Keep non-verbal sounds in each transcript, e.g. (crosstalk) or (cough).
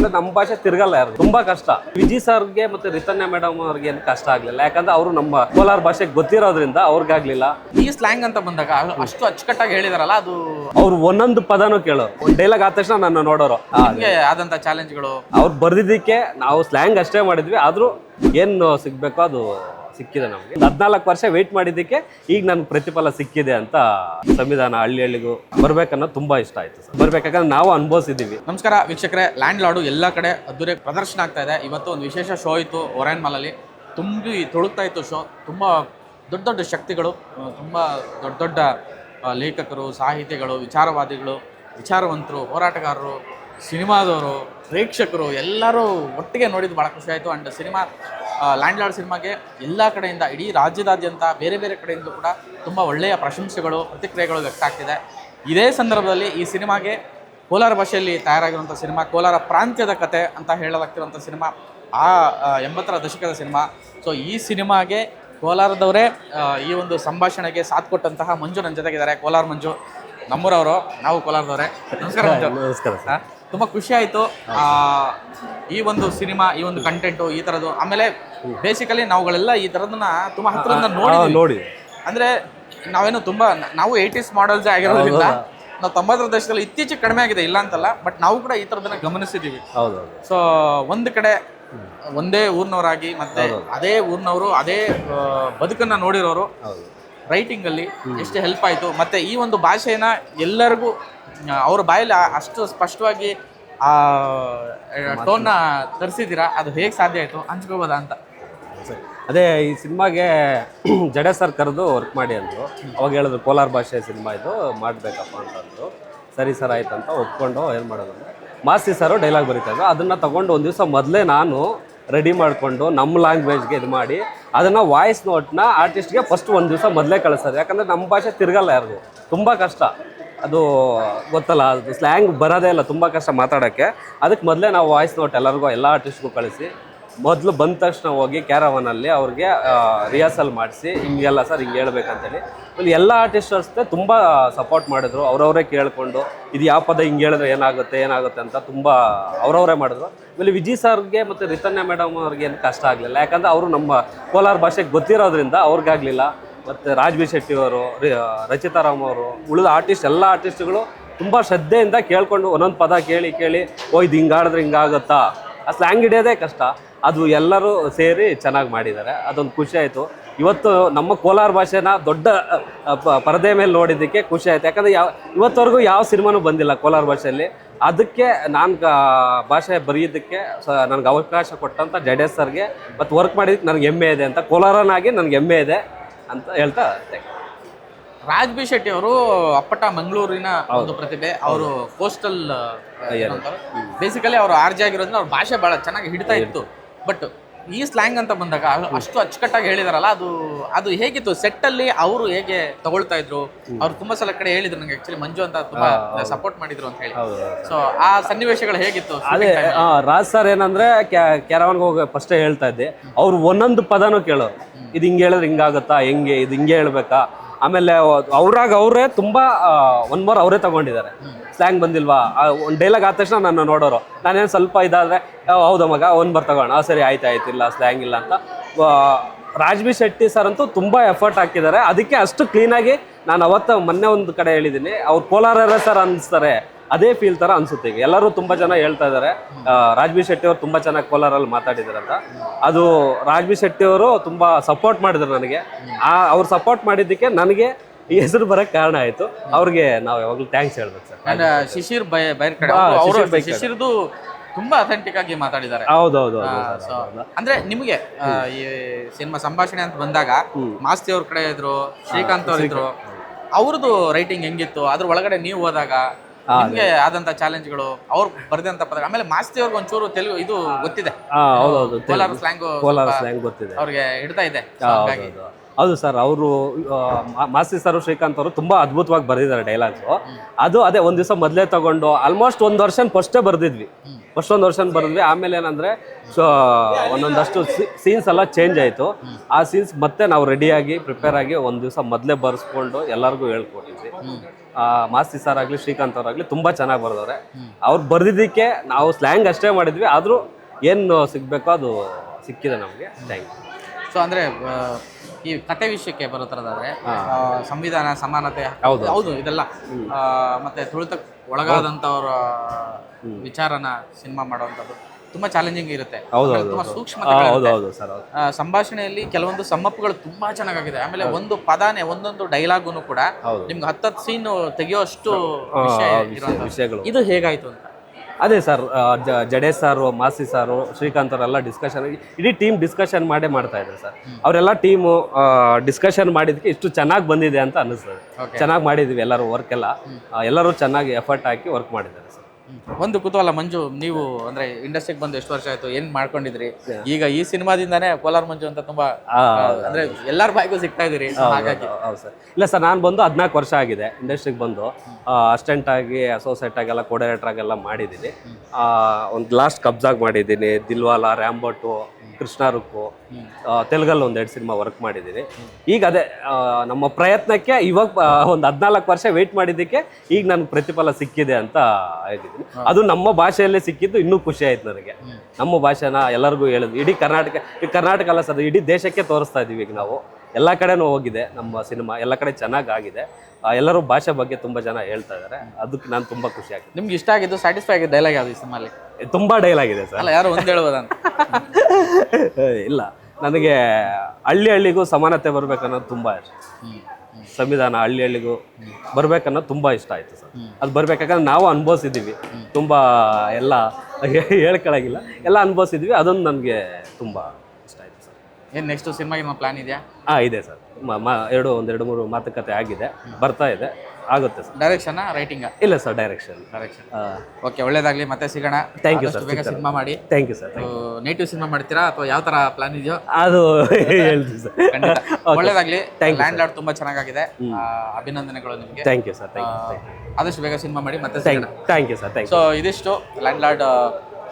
ಯಾಕಂದ್ರೆ ನಮ್ಮ ಭಾಷೆ ತಿರ್ಗಲ್ಲ ಯಾರು ತುಂಬಾ ಕಷ್ಟ. ವಿಜಿ ಸರ್ಗೆ ಮತ್ತೆ ರಿತನ್ಯ ಮೇಡಮ್ ಅವ್ರಿಗೆ ಏನು ಕಷ್ಟ ಆಗ್ಲಿಲ್ಲ. ಯಾಕಂದ್ರೆ ಅವರು ನಮ್ಮ ಕೋಲಾರ ಭಾಷೆ ಗೊತ್ತಿರೋದ್ರಿಂದ ಅವ್ರಿಗಾಗ್ಲಿಲ್ಲ. ಈ ಸ್ಲ್ಯಾಂಗ್ ಅಂತ ಬಂದಾಗ ಅಷ್ಟು ಅಚ್ಚುಕಟ್ಟಾಗಿ ಹೇಳಿದಾರಲ್ಲ ಅದು ಅವ್ರು ಒಂದೊಂದು ಪದನೂ ಕೇಳು ಒಂದು ಡೈಲಾಗ್ ಆದ ತಕ್ಷಣ ನನ್ನ ನೋಡೋರು. ಆ, ನಿಮ್ಗೆ ಆದಂತ ಚಾಲೆಂಜ್ಗಳು ಅವ್ರು ಬರ್ದಿದ್ದಕ್ಕೆ ನಾವು ಸ್ಲ್ಯಾಂಗ್ ಅಷ್ಟೇ ಮಾಡಿದ್ವಿ. ಆದ್ರೂ ಏನು ಸಿಗ್ಬೇಕೋ ಅದು ಸಿಕ್ಕಿದೆ ನಮಗೆ. ಹದಿನಾಲ್ಕು ವರ್ಷ ವೆಯ್ಟ್ ಮಾಡಿದ್ದಕ್ಕೆ ಈಗ ನನ್ಗೆ ಪ್ರತಿಫಲ ಸಿಕ್ಕಿದೆ ಅಂತ ಸಂವಿಧಾನ ಹಳ್ಳಿ ಹಳ್ಳಿಗೂ ಬರ್ಬೇಕನ್ನೋದು ತುಂಬಾ ಇಷ್ಟ ಆಯ್ತು ಸರ್. ಬರ್ಬೇಕಾದ್ರೆ ನಾವು ಅನುಭವಿಸಿದ್ದೀವಿ. ನಮಸ್ಕಾರ ವೀಕ್ಷಕರೇ ಲ್ಯಾಂಡ್ ಲಾಡು ಎಲ್ಲ ಕಡೆ ಅದ್ದೂರಿ ಪ್ರದರ್ಶನ ಆಗ್ತಾ ಇದೆ. ಇವತ್ತು ಒಂದು ವಿಶೇಷ ಶೋ ಇತ್ತು ಒರೈನ್ ಮಾಲಲ್ಲಿ ತುಂಬಿ ತೊಳುತ್ತಾ ಇತ್ತು ಶೋ ತುಂಬ ದೊಡ್ಡ ದೊಡ್ಡ ಶಕ್ತಿಗಳು ತುಂಬ ದೊಡ್ಡ ದೊಡ್ಡ ಲೇಖಕರು, ಸಾಹಿತಿಗಳು, ವಿಚಾರವಾದಿಗಳು, ವಿಚಾರವಂತರು, ಹೋರಾಟಗಾರರು, ಸಿನಿಮಾದವರು, ಪ್ರೇಕ್ಷಕರು ಎಲ್ಲರೂ ಒಟ್ಟಿಗೆ ನೋಡಿದ್ದು ಭಾಳ ಖುಷಿ ಆಯಿತು. ಆ್ಯಂಡ್ ಸಿನಿಮಾ ಲ್ಯಾಂಡ್ ಲಾರ್ಡ್ ಸಿನಿಮಾಗೆ ಎಲ್ಲ ಕಡೆಯಿಂದ ಇಡೀ ರಾಜ್ಯದಾದ್ಯಂತ ಬೇರೆ ಬೇರೆ ಕಡೆಯಿಂದ ಕೂಡ ತುಂಬ ಒಳ್ಳೆಯ ಪ್ರಶಂಸೆಗಳು ಪ್ರತಿಕ್ರಿಯೆಗಳು ವ್ಯಕ್ತ ಆಗ್ತಿದೆ. ಇದೇ ಸಂದರ್ಭದಲ್ಲಿ ಈ ಸಿನಿಮಾಗೆ ಕೋಲಾರ ಭಾಷೆಯಲ್ಲಿ ತಯಾರಾಗಿರುವಂಥ ಸಿನಿಮಾ ಕೋಲಾರ ಪ್ರಾಂತ್ಯದ ಕತೆ ಅಂತ ಹೇಳಲಾಗ್ತಿರುವಂಥ ಸಿನಿಮಾ ಆ ಎಂಬತ್ತರ ದಶಕದ ಸಿನಿಮಾ. ಸೊ ಈ ಸಿನಿಮಾಗೆ ಕೋಲಾರದವರೇ ಈ ಒಂದು ಸಂಭಾಷಣೆಗೆ ಸಾಥ್ ಕೊಟ್ಟಂತಹ ಮಂಜು ನನ್ನ ಜೊತೆಗಿದ್ದಾರೆ. ಕೋಲಾರ ಮಂಜು ನಮ್ಮೂರವರು ನಾವು ಕೋಲಾರದವರೇ. ನಮಸ್ಕಾರ ಮಂಜು. ನಮಸ್ಕಾರ ಸರ್. ತುಂಬಾ ಖುಷಿ ಆಯಿತು. ಆ, ಈ ಒಂದು ಸಿನಿಮಾ ಈ ಒಂದು ಕಂಟೆಂಟು ಈ ಥರದ್ದು ಆಮೇಲೆ ಬೇಸಿಕಲಿ ನಾವುಗಳೆಲ್ಲ ಈ ಥರದನ್ನ ತುಂಬಾ ಹತ್ರದಿಂದ ನೋಡಿ ನೋಡಿ ಅಂದ್ರೆ ನಾವೇನು ತುಂಬಾ ನಾವು ಏಯ್ಟೀಸ್ ಮಾಡೆಲ್ಸ್ ಆಗಿರೋದ್ರಿಂದ ನಾವು ತೊಂಬತ್ತರ ದಶಕದಲ್ಲಿ ಇತ್ತೀಚೆಗೆ ಕಡಿಮೆ ಆಗಿದೆ ಇಲ್ಲ ಅಂತಲ್ಲ ಬಟ್ ನಾವು ಕೂಡ ಈ ತರದನ್ನ ಗಮನಿಸಿದ್ದೀವಿ ಸೊ ಒಂದು ಕಡೆ ಒಂದೇ ಊರಿನವರಾಗಿ ಮತ್ತೆ ಅದೇ ಊರಿನವರು ಅದೇ ಬದುಕನ್ನ ನೋಡಿರೋರು. ಹೌದು ರೈಟಿಂಗ್ ಅಲ್ಲಿ ಎಷ್ಟು ಹೆಲ್ಪ್ ಆಯ್ತು. ಮತ್ತೆ ಈ ಒಂದು ಭಾಷೆನ ಎಲ್ಲರಿಗೂ ಅವ್ರ ಬಾಯಲ್ಲಿ ಅಷ್ಟು ಸ್ಪಷ್ಟವಾಗಿ ಆ ಟೋನ್ನ ತರಿಸಿದ್ದೀರಾ? ಅದು ಹೇಗೆ ಸಾಧ್ಯ ಆಯಿತು? ಹಂಚ್ಕೋಬೋದಾ ಅಂತ. ಸರಿ. ಅದೇ ಈ ಸಿನಿಮಾಗೆ (clears throat) ಜಡೆ ಸರ್ ಕರೆದು ವರ್ಕ್ ಮಾಡಿ ಅಂದರು. ಅವಾಗ ಹೇಳಿದ್ರು ಕೋಲಾರ ಭಾಷೆ ಸಿನಿಮಾ ಇದು ಮಾಡಬೇಕಪ್ಪ ಅಂತಂದರು ಸರಿ ಸರ್ ಆಯ್ತು ಅಂತ ಒಪ್ಕೊಂಡು ಏನು ಮಾಡೋದು ಮಾಸ್ತಿ ಸರು ಡೈಲಾಗ್ ಬರೀತಾ ಇದ್ರು. ಅದನ್ನು ತೊಗೊಂಡು ಒಂದು ದಿವಸ ಮೊದಲೇ ನಾನು ರೆಡಿ ಮಾಡಿಕೊಂಡು ನಮ್ಮ ಲ್ಯಾಂಗ್ವೇಜ್ಗೆ ಇದು ಮಾಡಿ, ಅದನ್ನು ವಾಯ್ಸ್ ನೋಟ್ನ ಆರ್ಟಿಸ್ಟ್ಗೆ ಫಸ್ಟ್ ಒಂದು ದಿವಸ ಮೊದಲೇ ಕಳಿಸೋದು. ಯಾಕಂದರೆ ನಮ್ಮ ಭಾಷೆ ತಿರುಗಲ್ಲ ಯಾರಿಗೂ. ತುಂಬ ಕಷ್ಟ. ಅದು ಗೊತ್ತಲ್ಲ, ಅದು ಸ್ಲ್ಯಾಂಗ್ ಬರೋದೇ ಇಲ್ಲ, ತುಂಬ ಕಷ್ಟ ಮಾತಾಡೋಕ್ಕೆ. ಅದಕ್ಕೆ ಮೊದಲೇ ನಾವು ವಾಯ್ಸ್ ನೋಟ್ ಎಲ್ಲರಿಗೂ, ಎಲ್ಲ ಆರ್ಟಿಸ್ಟ್ಗೂ ಕಳಿಸಿ ಮೊದಲು ಬಂದ ತಕ್ಷಣ ಹೋಗಿ ಕ್ಯಾರವನಲ್ಲಿ ಅವ್ರಿಗೆ ರಿಹರ್ಸಲ್ ಮಾಡಿಸಿ ಹಿಂಗೆಲ್ಲ ಸರ್ ಹಿಂಗೆ ಹೇಳ್ಬೇಕಂತೇಳಿ. ಒಂದು ಎಲ್ಲ ಆರ್ಟಿಸ್ಟರ್ಸ್ ತುಂಬ ಸಪೋರ್ಟ್ ಮಾಡಿದ್ರು. ಅವರವರೇ ಕೇಳಿಕೊಂಡು, ಇದು ಯಾವ ಪದ ಹಿಂಗೆ ಹೇಳಿದ್ರೆ ಏನಾಗುತ್ತೆ ಏನಾಗುತ್ತೆ ಅಂತ ತುಂಬ ಅವರವರೇ ಮಾಡಿದ್ರು. ಆಮೇಲೆ ವಿಜಿ ಸರ್ಗೆ ಮತ್ತು ರಿತನ್ಯ ಮೇಡಮ್ ಅವ್ರಿಗೆ ಏನು ಕಷ್ಟ ಆಗಲಿಲ್ಲ. ಯಾಕಂದರೆ ಅವರು ನಮ್ಮ ಕೋಲಾರ ಭಾಷೆಗೆ ಗೊತ್ತಿರೋದ್ರಿಂದ ಅವ್ರಿಗಾಗಲಿಲ್ಲ ಮತ್ತು ರಾಜ್ವಿ ಶೆಟ್ಟಿ ಅವರು ರಚಿತಾ ರಾಮ್ ಅವರು, ಉಳಿದ ಆರ್ಟಿಸ್ಟ್ ಎಲ್ಲ ಆರ್ಟಿಸ್ಟ್ಗಳು ತುಂಬ ಶ್ರದ್ಧೆಯಿಂದ ಕೇಳಿಕೊಂಡು ಒಂದೊಂದು ಪದ ಕೇಳಿ ಕೇಳಿ, ಓ, ಇದು ಹಿಂಗೆ ಆಡಿದ್ರೆ ಹಿಂಗಾಗುತ್ತಾ? ಆ ಸ್ಲ್ಯಾಂಗ್ ಹಿಡಿಯೋದೇ ಕಷ್ಟ. ಅದು ಎಲ್ಲರೂ ಸೇರಿ ಚೆನ್ನಾಗಿ ಮಾಡಿದ್ದಾರೆ. ಅದೊಂದು ಖುಷಿ ಆಯಿತು. ಇವತ್ತು ನಮ್ಮ ಕೋಲಾರ ಭಾಷೆನ ದೊಡ್ಡ ಪ- ಪರದೆ ಮೇಲೆ ನೋಡಿದ್ದಕ್ಕೆ ಖುಷಿ ಆಯಿತು. ಯಾಕಂದರೆ ಯಾವ ಇವತ್ತವರೆಗೂ ಯಾವ ಸಿನಿಮಾನೂ ಬಂದಿಲ್ಲ ಕೋಲಾರ ಭಾಷೆಯಲ್ಲಿ. ಅದಕ್ಕೆ ನಾನು ಭಾಷೆ ಬರೆಯೋದಕ್ಕೆ ಸ ನನಗೆ ಅವಕಾಶ ಕೊಟ್ಟಂಥ ಜಡೇಶ್ ಸರ್ಗೆ ಮತ್ತು ವರ್ಕ್ ಮಾಡಿದ್ದಕ್ಕೆ ನನಗೆ ಹೆಮ್ಮೆ ಇದೆ ಅಂತ ಕೋಲಾರನಾಗಿ ನನಗೆ ಹೆಮ್ಮೆ ಇದೆ ಅಂತ ಹೇಳ್ತಾ. ರಾಜ್ ಬಿ ಶೆಟ್ಟಿ ಅವರು ಅಪ್ಪಟ ಮಂಗಳೂರಿನ ಒಂದು ಪ್ರತಿಭೆ. ಅವರು ಕೋಸ್ಟಲ್ ಬೇಸಿಕಲಿ ಅವರು ಆರ್ಜಿ ಆಗಿರೋದ್ರಿಂದ ಅವ್ರ ಭಾಷೆ ಬಹಳ ಚೆನ್ನಾಗಿ ಹಿಡಿತಾ ಇತ್ತು. ಬಟ್ ಈ ಸ್ಲ್ಯಾಂಗ್ ಅಂತ ಬಂದಾಗ ಅಷ್ಟು ಅಚ್ಚುಕಟ್ಟಾಗಿ ಹೇಳಿದಾರಲ್ಲ ಅದು ಅದು ಹೇಗಿತ್ತು? ಸೆಟ್ ಅಲ್ಲಿ ಅವರು ಹೇಗೆ ತಗೊಳ್ತಾ ಇದ್ರು? ಅವ್ರು ತುಂಬಾ ಸಲ ಕಡೆ ಹೇಳಿದ್ರು ನಂಗೆ ಆಕ್ಚುಲಿ ಮಂಜು ಅಂತ ತುಂಬಾ ಸಪೋರ್ಟ್ ಮಾಡಿದ್ರು ಅಂತ ಹೇಳಿ. ಸೊ ಆ ಸನ್ನಿವೇಶಗಳು ಹೇಗಿತ್ತು? ಅದೇ ರಾಜ್ ಸರ್ ಏನಂದ್ರೆ ಕ್ಯಾರವನ್ಗೆ ಹೋಗಿ ಫಸ್ಟ್ ಹೇಳ್ತಾ ಇದ್ದೆ. ಅವ್ರು ಒಂದೊಂದು ಪದನೂ ಕೇಳೋ ಇದು ಹಿಂಗೆ ಹೇಳಿದ್ರೆ ಹಿಂಗಾಗುತ್ತಾ? ಹೆಂಗೆ? ಇದು ಹಿಂಗೆ ಹೇಳ್ಬೇಕಾ? ಆಮೇಲೆ ಅವ್ರಾಗ ಅವರೇ ತುಂಬಾ ಒನ್ ಮೋರ್ ಅವರೇ ತಗೊಂಡಿದ್ದಾರೆ. ಸ್ಲ್ಯಾಂಗ್ ಬಂದಿಲ್ವಾ? ಒಂದು ಡೈಲಾಗ್ ಆದ ತಕ್ಷಣ ನಾನು ನೋಡೋರು. ನಾನೇನು ಸ್ವಲ್ಪ ಇದಾದರೆ ಹೌದು ಮಗ ಒನ್ ಬರ್ ತಗೋಣ. ಸರಿ, ಆಯ್ತು ಆಯ್ತು, ಇಲ್ಲ, ಸ್ಲ್ಯಾಂಗ್ ಇಲ್ಲ ಅಂತ. ರಾಜ್ಬಿ ಶೆಟ್ಟಿ ಸರ್ ಅಂತೂ ತುಂಬ ಎಫರ್ಟ್ ಹಾಕಿದ್ದಾರೆ. ಅದಕ್ಕೆ ಅಷ್ಟು ಕ್ಲೀನಾಗಿ ನಾನು ಅವತ್ತು ಮೊನ್ನೆ ಒಂದು ಕಡೆ ಹೇಳಿದ್ದೀನಿ ಅವ್ರು ಕೋಲಾರ ಸರ್ ಅನಿಸ್ತಾರೆ. ಅದೇ ಫೀಲ್ ತರ ಅನ್ಸುತ್ತೆ ಈಗ. ಎಲ್ಲರೂ ತುಂಬಾ ಜನ ಹೇಳ್ತಾ ಇದ್ದಾರೆ ರಾಜ್ಬಿ ಶೆಟ್ಟಿ ಅವರು ತುಂಬಾ ಚೆನ್ನಾಗಿ ಕೋಲಾರಲ್ಲಿ ಮಾತಾಡಿದ್ದಾರೆ ಅಂತ ಅದು ರಾಜ್ಬಿ ಶೆಟ್ಟಿ ಅವರು ತುಂಬಾ ಸಪೋರ್ಟ್ ಮಾಡಿದ್ರು ನನಗೆ. ಆ ಅವ್ರು ಸಪೋರ್ಟ್ ಮಾಡಿದ್ದಕ್ಕೆ ನನಗೆ ಈ ಹೆಸರು ಬರಕ್ಕೆ ಕಾರಣ ಆಯಿತು. ಅವ್ರಿಗೆ ನಾವು ಯಾವಾಗಲೂ ಥ್ಯಾಂಕ್ಸ್ ಹೇಳ್ಬೇಕು ಸರ್. ಅಂಡ್ ಶಿಶಿರ್ ಬೈ ಬೈರ್ ಕಡೆ. ಅವರು. ಶಿಶಿರ್ದು ತುಂಬಾ ಅಥೆಂಟಿಕ್ ಆಗಿ ಮಾತಾಡಿದ್ದಾರೆ. ಹೌದೌದು ಅಂದ್ರೆ ನಿಮಗೆ ಈ ಸಿನಿಮಾ ಸಂಭಾಷಣೆ ಅಂತ ಬಂದಾಗ ಮಾಸ್ತಿ ಅವ್ರ ಕಡೆ ಇದ್ರು ಶ್ರೀಕಾಂತ್ ಅವ್ರ ಇದ್ರು ಅವ್ರದ್ದು ರೈಟಿಂಗ್ ಹೆಂಗಿತ್ತು? ಅದ್ರ ಒಳಗಡೆ ನೀವು ಹೋದಾಗ ನಿಮ್ಗೆ ಆದಂತ ಚಾಲೆಂಜ್ಗಳು ಅವ್ರು ಬರ್ದಂತ ಪದ ಆಮೇಲೆ ಮಾಸ್ತಿ ಅವ್ರಿಗೆ ಒಂಚೂರು ತೆಲುಗು ಇದು ಗೊತ್ತಿದೆ. ಹಾಂ ಹೌದೌದು ಕೋಲಾರ ಸ್ಲ್ಯಾಂಗ್ ಕೋಲಾರ ಸ್ಲ್ಯಾಂಗ್ ಗೊತ್ತಿದೆ. ಅವ್ರಿಗೆ ಹಿಡ್ತಾ ಇದೆ. ಹಾಗಾಗಿ ಹೌದು. ಸರ್, ಅವರು ಮಾಸ್ತಿ ಸರ್ ಶ್ರೀಕಾಂತ್ ಅವರು ತುಂಬಾ ಅದ್ಭುತವಾಗಿ ಬರೆದಿದ್ದಾರೆ ಡೈಲಾಗ್ಸು ಅದು ಅದೇ ಒಂದ್ ದಿವಸ ಮೊದಲೇ ತಗೊಂಡು ಆಲ್ಮೋಸ್ಟ್ ಒಂದು ವರ್ಷ ಫಸ್ಟೇ ಬರ್ದಿದ್ವಿ. ಫಸ್ಟ್ ಒಂದು ವರ್ಷ ಬರ್ದ್ವಿ ಆಮೇಲೆ ಏನಂದ್ರೆ, ಸೊ, ಒಂದೊಂದಷ್ಟು ಸೀನ್ಸ್ ಎಲ್ಲ ಚೇಂಜ್ ಆಯಿತು. ಆ ಸೀನ್ಸ್ ಮತ್ತೆ ನಾವು ರೆಡಿಯಾಗಿ ಪ್ರಿಪೇರ್ ಆಗಿ ಒಂದು ದಿವಸ ಮೊದಲೇ ಬರ್ಸ್ಕೊಂಡು ಎಲ್ಲರಿಗೂ ಹೇಳ್ಕೊಟ್ಟಿದ್ವಿ. ಮಾಸ್ತಿ ಸರ್ ಆಗಲಿ, ಶ್ರೀಕಾಂತ್ ಅವರಾಗಲಿ ತುಂಬಾ ಚೆನ್ನಾಗಿ ಬರೆದವ್ರೆ. ಅವ್ರು ಬರ್ದಿದ್ದಕ್ಕೆ ನಾವು ಸ್ಲ್ಯಾಂಗ್ ಅಷ್ಟೇ ಮಾಡಿದ್ವಿ. ಆದರೂ ಏನು ಸಿಗಬೇಕೋ ಅದು ಸಿಕ್ಕಿದೆ ನಮಗೆ. ಥ್ಯಾಂಕ್ ಯು ಸೊ ಅಂದ್ರೆ ಈ ಕತೆ ವಿಷಯಕ್ಕೆ ಬರೋ ಥರದಾದ್ರೆ ಆ, ಸಂವಿಧಾನ ಸಮಾನತೆ ಹೌದು. ಹೌದು ಇದೆಲ್ಲ ಮತ್ತೆ ತುಳಿತ ಒಳಗಾದಂಥವ್ರ ವಿಚಾರನ ಸಿನಿಮಾ ಮಾಡುವಂಥದ್ದು ತುಂಬಾ ಚಾಲೆಂಜಿಂಗ್ ಇರುತ್ತೆ. ತುಂಬಾ ಸರ್ ಸಂಭಾಷಣೆಯಲ್ಲಿ ಕೆಲವೊಂದು ಸಮ್ಮಪ್ಪುಗಳು ತುಂಬಾ ಚೆನ್ನಾಗಿದೆ ಆಮೇಲೆ ಒಂದು ಪದಾನೆ ಒಂದೊಂದು ಡೈಲಾಗುನು ಕೂಡ. ನಿಮ್ಗೆ ಹತ್ತತ್ತು ಸೀನ್ ತೆಗೆಯೋಷ್ಟು ವಿಷಯ- ವಿಷಯಗಳು. ಇದು ಹೇಗಾಯ್ತು ಅಂತ. ಅದೇ ಸರ್ ಜಡೇಜ್ ಸಾರು ಮಾಸಿ ಸಾರು ಶ್ರೀಕಾಂತ್ ಅವರೆಲ್ಲ ಡಿಸ್ಕಷನ್ ಇಡೀ ಟೀಮ್ ಡಿಸ್ಕಷನ್ ಮಾಡೇ ಮಾಡ್ತಾ ಇದ್ದಾರೆ ಸರ್. ಅವರೆಲ್ಲ ಟೀಮು ಡಿಸ್ಕಷನ್ ಮಾಡಿದ್ದಕ್ಕೆ ಇಷ್ಟು ಚೆನ್ನಾಗಿ ಬಂದಿದೆ ಅಂತ ಅನ್ನಿಸ್ತದೆ. ಚೆನ್ನಾಗಿ ಮಾಡಿದ್ವಿ ಎಲ್ಲರೂ ವರ್ಕ್ ಎಲ್ಲ. ಎಲ್ಲರೂ ಚೆನ್ನಾಗಿ ಎಫರ್ಟ್ ಹಾಕಿ ವರ್ಕ್ ಮಾಡಿದ್ದಾರೆ ಸರ್. ಒಂದು ಕುತೂಹಲ ಮಂಜು ನೀವು ಅಂದ್ರೆ ಇಂಡಸ್ಟ್ರಿಗೆ ಬಂದು ಎಷ್ಟು ವರ್ಷ ಆಯ್ತು ಏನ್ ಮಾಡ್ಕೊಂಡಿದ್ರಿ? ಈಗ ಈ ಸಿನಿಮಾದಿಂದಾನೇ ಕೋಲಾರ ಮಂಜು ಅಂತ ತುಂಬಾ ಅಂದ್ರೆ ಎಲ್ಲಾರ ಬಾಯ್ಗೂ ಸಿಗ್ತಾ ಇದೀರಿ ಹಾಗಾಗಿ. ಹೌದು ಸರ್. ಇಲ್ಲ ಸರ್ ನಾನು ಬಂದು ಹದಿನಾಲ್ಕು ವರ್ಷ ಆಗಿದೆ ಇಂಡಸ್ಟ್ರಿಗೆ ಬಂದು. ಅಸಿಸ್ಟೆಂಟ್ ಆಗಿ ಅಸೋಸಿಯೇಟ್ ಆಗೆಲ್ಲ ಕೋಡೈರೆಕ್ಟರ್ ಆಗೆಲ್ಲ ಮಾಡಿದ್ದೀನಿ. ಒಂದು ಲಾಸ್ಟ್ ಕಬ್ಜಾಗ್ ಮಾಡಿದ್ದೀನಿ ದಿಲ್ವಾಲ ರ್ಯಾಂಬೋಟು ಕೃಷ್ಣ ರುಕ್ಕು ಆ, ತೆಲುಗಲ್ಲಿ ಒಂದ್ ಎರಡು ಸಿನಿಮಾ ವರ್ಕ್ ಮಾಡಿದ್ದೀನಿ ಈಗ ಅದೇ ನಮ್ಮ ಪ್ರಯತ್ನಕ್ಕೆ ಇವಾಗ ಒಂದು ಹದಿನಾಲ್ಕು ವರ್ಷ ವೇಟ್ ಮಾಡಿದ್ದಕ್ಕೆ ಈಗ ನನಗೆ ಪ್ರತಿಫಲ ಸಿಕ್ಕಿದೆ ಅಂತ ಹೇಳಿದ್ದೀನಿ ಅದು ನಮ್ಮ ಭಾಷೆಯಲ್ಲೇ ಸಿಕ್ಕಿದ್ದು ಇನ್ನೂ ಖುಷಿ ಆಯ್ತು ನನಗೆ. ನಮ್ಮ ಭಾಷೆನ ಎಲ್ಲರಿಗೂ ಹೇಳಿದ್ವಿ ಇಡೀ ಕರ್ನಾಟಕ ಈ ಕರ್ನಾಟಕ ಅಲ್ಲ ಸರ್ ಇಡೀ ದೇಶಕ್ಕೆ ತೋರಿಸ್ತಾ ಇದೀವಿ ಈಗ ನಾವು. ಎಲ್ಲ ಕಡೆನೂ ಹೋಗಿದೆ ನಮ್ಮ ಸಿನಿಮಾ ಎಲ್ಲ ಕಡೆ ಚೆನ್ನಾಗಿ ಆಗಿದೆ ಎಲ್ಲರೂ ಭಾಷೆ ಬಗ್ಗೆ ತುಂಬ ಜನ ಹೇಳ್ತಾ ಇದ್ದಾರೆ ಅದಕ್ಕೆ ನಾನು ತುಂಬ ಖುಷಿ ಆಗಿದೆ ನಿಮ್ಗೆ ಇಷ್ಟ ಆಗಿದ್ದು ಸ್ಯಾಟಿಸ್ಫೈ ಆಗಿದ್ದು ಡೈಲಾಗ್ ಯಾವ್ದು ಈ ಸಿನಿಮಾಲಿ ತುಂಬ ಡೈಲಾಗ್ ಇದೆ ಸರ್. ಅಲ್ಲ ಯಾರು ಹೇಳ್ಬೋದು? ಹೇಳ್ಬೋದಂತ (laughs) ಇಲ್ಲ. ನನಗೆ ಹಳ್ಳಿ ಹಳ್ಳಿಗೂ ಸಮಾನತೆ ಬರ್ಬೇಕನ್ನೋದು ತುಂಬಾ ಇಷ್ಟ. ಸಂವಿಧಾನ ಹಳ್ಳಿ ಹಳ್ಳಿಗೂ ಬರ್ಬೇಕನ್ನೋದು ತುಂಬಾ ಇಷ್ಟ ಆಯ್ತು ಸರ್. ಅದು ಬರ್ಬೇಕಾದ್ರೆ ನಾವು ಅನುಭವಿಸಿದ್ದೀವಿ. ತುಂಬಾ ಎಲ್ಲ (laughs) ಹೇಳ್ಕೊಳಗಿಲ್ಲ. ಎಲ್ಲ ಅನುಭವಿಸಿದ್ವಿ ಅದೊಂದು ನನಗೆ ತುಂಬಾ ಇಷ್ಟ ಆಯ್ತು ಸರ್. ಏನ್ ನೆಕ್ಸ್ಟ್ ಸಿನಿಮಾಗೆ ಪ್ಲಾನ್ ಇದೆಯಾ? ಹಾಂ ಇದೆ ಸರ್. ಎರಡು ಒಂದೆರಡು ಮೂರು ಮಾತುಕತೆ ಆಗಿದೆ. ಬರ್ತಾ ಇದೆ. ಆಗುತ್ತೆ ಸರ್. ಡೈರೆಕ್ಷನ್ ರೈಟಿಂಗ್ ಇಲ್ಲ ಸರ್ ಡೈರೆಕ್ಷನ್ ಡೈರೆಕ್ಷನ್ ಓಕೆ ಒಳ್ಳೇದಾಗ್ಲಿ. ಮತ್ತೆ ಸಿಗೋಣ. ಥ್ಯಾಂಕ್ ಯು ಸರ್ ಬೇಗ ಸಿನಿಮಾ ಮಾಡಿ. Thank you sir native cinema ಮಾಡ್ತೀರಾ ಅಥವಾ ಯಾವ ತರ ಪ್ಲಾನ್ ಇದೆಯೋ? ಅದು ಹೇಳ್ತೀವಿ ಸರ್. ಒಳ್ಳೇದಾಗ್ಲಿ. ಲ್ಯಾಂಡ್ ಲಾರ್ಡ್ ತುಂಬಾ ಚೆನ್ನಾಗಾಗಿದೆ. ಅಭಿನಂದನೆಗಳು ನಿಮಗೆ. ಥ್ಯಾಂಕ್ ಯು ಸರ್ ಆದಷ್ಟು ಬೇಗ ಸಿನಿಮಾ ಮಾಡಿ ಮತ್ತೆ ಸಿಗೋಣ. Thank you sir thank so ಇದಿಷ್ಟು ಲ್ಯಾಂಡ್ ಲಾರ್ಡ್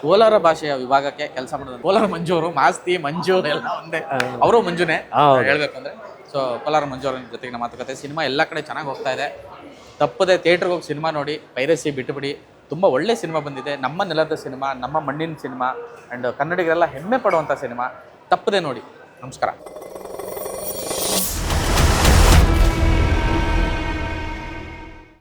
ಕೋಲಾರ ಭಾಷೆಯ ವಿಭಾಗಕ್ಕೆ ಕೆಲಸ ಮಾಡೋದು. ಕೋಲಾರ ಮಂಜು ಅವರು ಮಾಸ್ತಿ ಮಂಜು ಎಲ್ಲ ಒಂದೇ. ಅವರು ಮಂಜುನೇ. ಹೇಳ್ಬೇಕಂದ್ರೆ. ಸೊ ಕೋಲಾರ ಮಂಜು ಅವರ ಜೊತೆಗಿನ ಮಾತುಕತೆ. ಸಿನಿಮಾ ಎಲ್ಲ ಕಡೆ ಚೆನ್ನಾಗಿ ಹೋಗ್ತಾ ಇದೆ. ತಪ್ಪದೆ ಥಿಯೇಟ್ರಿಗೆ ಹೋಗಿ ಸಿನಿಮಾ ನೋಡಿ, ಪೈರಸಿ ಬಿಟ್ಟುಬಿಡಿ. ತುಂಬ ಒಳ್ಳೆ ಸಿನಿಮಾ ಬಂದಿದೆ. ನಮ್ಮ ನೆಲದ ಸಿನಿಮಾ, ನಮ್ಮ ಮಣ್ಣಿನ ಸಿನಿಮಾ ಆ್ಯಂಡ್ ಕನ್ನಡಿಗರೆಲ್ಲ ಹೆಮ್ಮೆ ಪಡುವಂಥ ಸಿನಿಮಾ. ತಪ್ಪದೆ ನೋಡಿ. ನಮಸ್ಕಾರ.